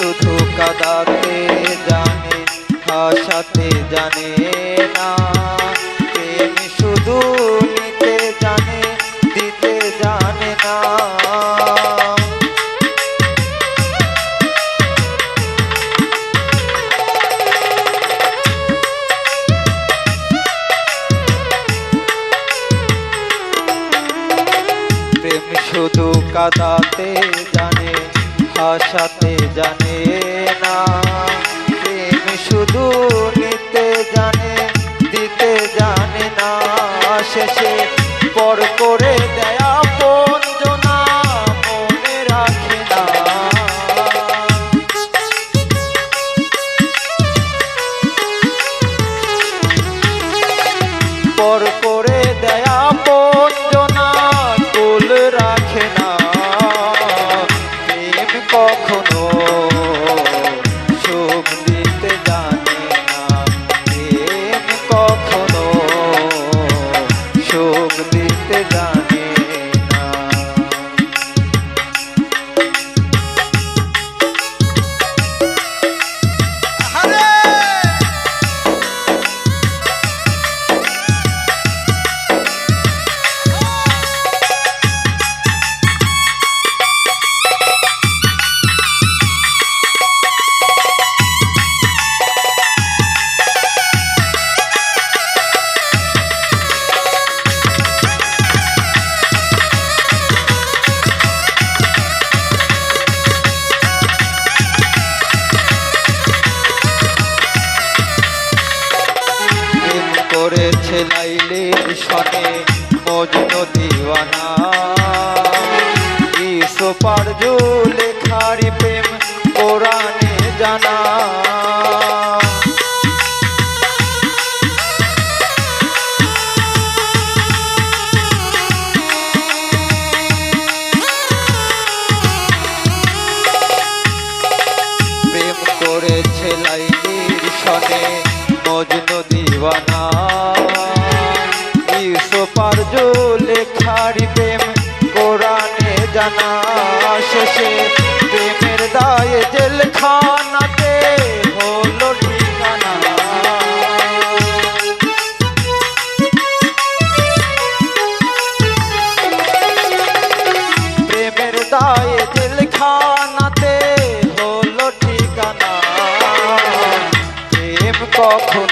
শুধু কাদাতে জানে হাসাতে জানে না। তেমনি শুধু নিতে জানে, দিতে জানে না। শুধু কাদাতে জানে হাসাতে জানে না, প্রেম শুধু নিতে জানে, দিতে জানে না। শেষে পর করে দেয়া পঞ্জনা দিতে সনে মজনু দিওয়ানা। ইসোপার লেখারি প্রেম ইসোপার লেখারি প্রেম, কোরআনে জানা শেষে প্রেমের দায়ে জেলখানাতে হলো ঠিকানা। প্রেমের দায়ে জেলখানাতে হলো ঠিকানা। প্রেম কখন